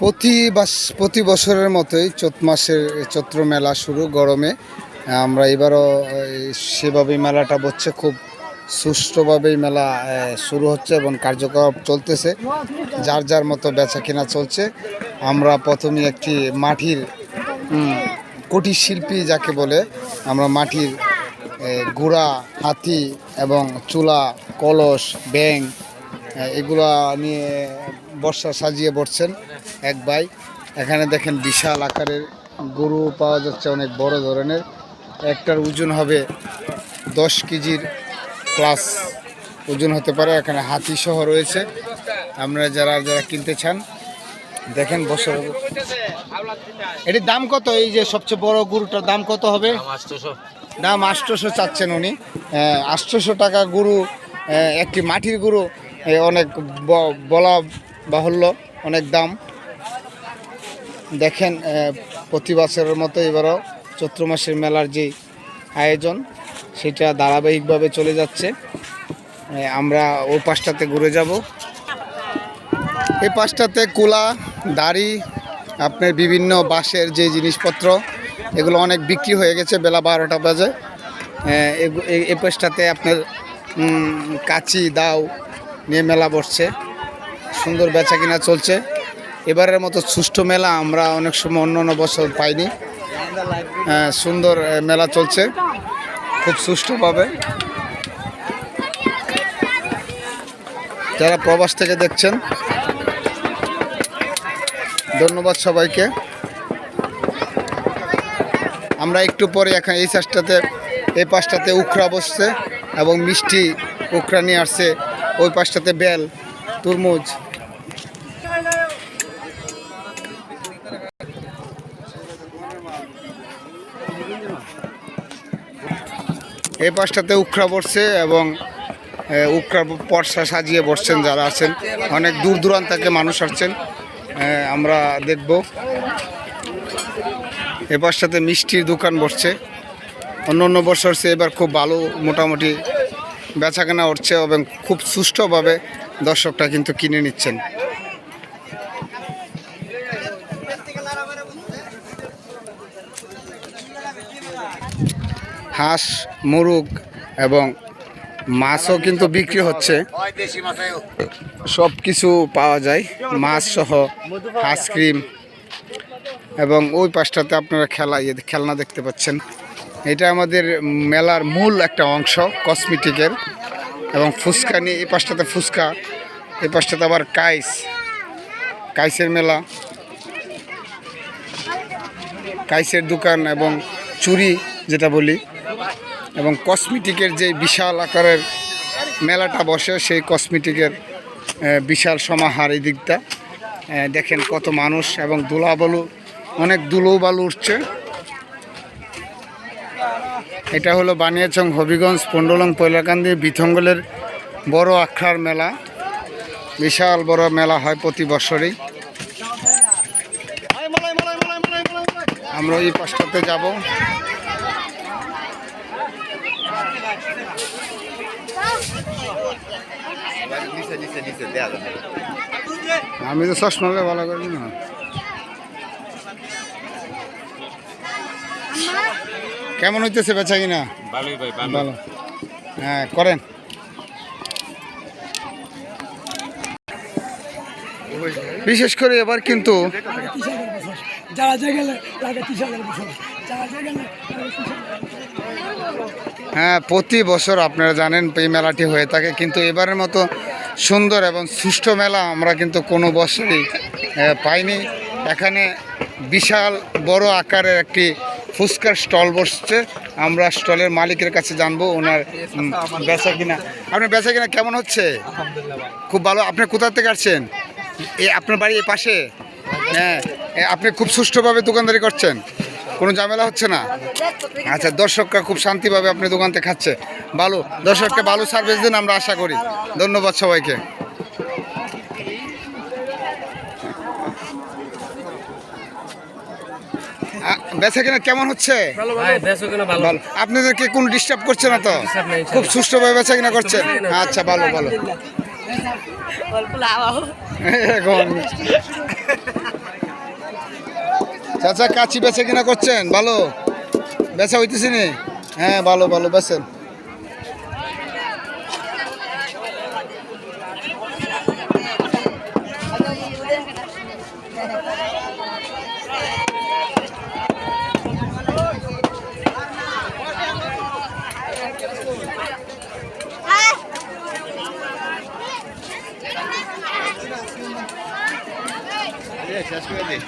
প্রতি প্রতি বছরের মতোই চৈত মাসের চৈত্র মেলা শুরু গরমে। আমরা এবারও সেভাবেই মেলাটা বসছে খুব সুষ্ঠুভাবেই মেলা শুরু হচ্ছে এবং কার্যকলাপ চলতেছে। যার যার মতো বেচা কেনা চলছে। আমরা প্রথমে একটি মাটির কুটির শিল্পী যাকে বলে, আমরা মাটির গুড়া, হাতি এবং চুলা, কলস ব্যাং এগুলা নিয়ে বর্ষা সাজিয়ে বসছেন এক ভাই। এখানে দেখেন বিশাল আকারের গরু পাওয়া যাচ্ছে অনেক বড় ধরনের। একটার ওজন হবে দশ কেজির প্লাস ওজন হতে পারে। এখানে হাতি সহ রয়েছে। আপনারা যারা যারা কিনতে চান দেখেন বছর এটির দাম কত? এই যে সবচেয়ে বড় গরুটার দাম কত হবে? দাম আষ্টশো চাচ্ছেন উনি। আষ্টশো টাকা গরু একটি মাটির গরু অনেক বলা বাহুল্য, অনেক দাম। দেখেন প্রতি বছরের মতো এবারও চৈত্র মাসের মেলার যে আয়োজন, সেটা ধারাবাহিকভাবে চলে যাচ্ছে। আমরা ওই পাশটাতে ঘুরে যাব। এই পাশটাতে কুলা, দাড়ি, আপনার বিভিন্ন বাঁশের যে জিনিসপত্র, এগুলো অনেক বিক্রি হয়ে গেছে বেলা বারোটা বাজে। এই পাশটাতে আপনার কাচি দাও নিয়ে মেলা বসছে। সুন্দর বেচা কিনা চলছে। এবারের মতো সুষ্ঠু মেলা আমরা অনেক সময় অন্য অন্য বছর পাইনি। আহ, সুন্দর মেলা চলছে। খুব সুষ্ঠুভাবে। যারা প্রবাস থেকে দেখছেন ধন্যবাদ সবাইকে। আমরা একটু পরে এখন এই চাষটাতে এই পাশটাতে উখরা বসছে এবং মিষ্টি উখরা নিয়ে আসছে। ওই পাশটাতে বেল। তরমুজ। এই পাশটাতে উখরা বসছে এবং উখরা পর্সা সাজিয়ে বসছেন যারা আছেন। অনেক দূর দূরান্ত থেকে মানুষ আসছেন। আমরা দেখব। এ পাশটাতে মিষ্টির দোকান বসছে। অন্য অন্য বছর সে এবার খুব ভালো মোটামুটি বেচাকেনা উঠছে এবং খুব সুষ্ঠুভাবে দর্শকরা কিন্তু কিনে নিচ্ছেন। হাঁস, মুরগ এবং মাছও কিন্তু বিক্রি হচ্ছে। সব কিছু পাওয়া যায়, মাছ সহ আইসক্রিম এবং ওই পাশটাতে আপনারা খেলা ইয়ে খেলনা দেখতে পাচ্ছেন। এটা আমাদের মেলার মূল একটা অংশ কসমেটিকের এবং ফুচকা নিয়ে, এই পাশটাতে ফুচকা, এই পাশটাতে আবার কাইস। কাইসের মেলা। কাইসের দোকান এবং চুরি, যেটা বলি। এবং কসমেটিকের যে বিশাল আকারের মেলাটা বসে, সেই কসমেটিকের বিশাল সমাহার এই দিকটা। দেখেন কত মানুষ এবং দুলাবালু, অনেক দুলো বালু উঠছে। এটা হলো বানিয়াচং হবিগঞ্জ পন্ডলং পয়লাকান্দি বিথঙ্গলের বড় আখড়ার মেলা। বিশাল বড় মেলা হয় প্রতি বছরই আমরা এই পাশটাতে যাব। আমি তো চশমা ভালো করি না কেমন হইতেছে বেচা কিনা? ভালোই ভাই ভালো। ভালো। হ্যাঁ করেন। বিশেষ করে এবার কিন্তু যারা যে গেলে তাকে তিরিশ হাজার বছর। যারা যে গেলে হ্যাঁ প্রতি বছর আপনারা জানেন এই মেলাটি হয়ে থাকে কিন্তু এবারের মতো সুন্দর এবং সুষ্ঠু মেলা আমরা কিন্তু কোনো বছরই পাইনি। এখানে বিশাল বড় আকারের একটি ফুচকার স্টল বসছে। আমরা স্টলের মালিকের কাছে জানব ওনার বেচা কিনা। আপনার বেচা কিনা কেমন হচ্ছে? খুব ভালো। আপনি কোথা থেকে আসছেন? এই আপনার বাড়ি এই পাশে? হ্যাঁ। এ, আপনি খুব সুষ্ঠুভাবে দোকানদারি করছেন। কোনো ঝামেলা হচ্ছে না? আচ্ছা দর্শকরা খুব শান্তিভাবে আপনি দোকান থেকে খাচ্ছে। ভালো। দর্শককে ভালো সার্ভিস দিন আমরা আশা করি। ধন্যবাদ সবাইকে। বেচা কিনা কেমন হচ্ছে? ভালো আপনাদেরকে কোনো ডিস্টার্ব করছে না তো? খুব সুষ্ঠুভাবে বেচা কিনা করছেন আচ্ছা ভালো ভালো। চাচা কাচি বেচে কিনা করছেন? ভালো? বেচা হইতেছি নি? হ্যাঁ ভালো ভালো বেচেন। শেষ করে দিই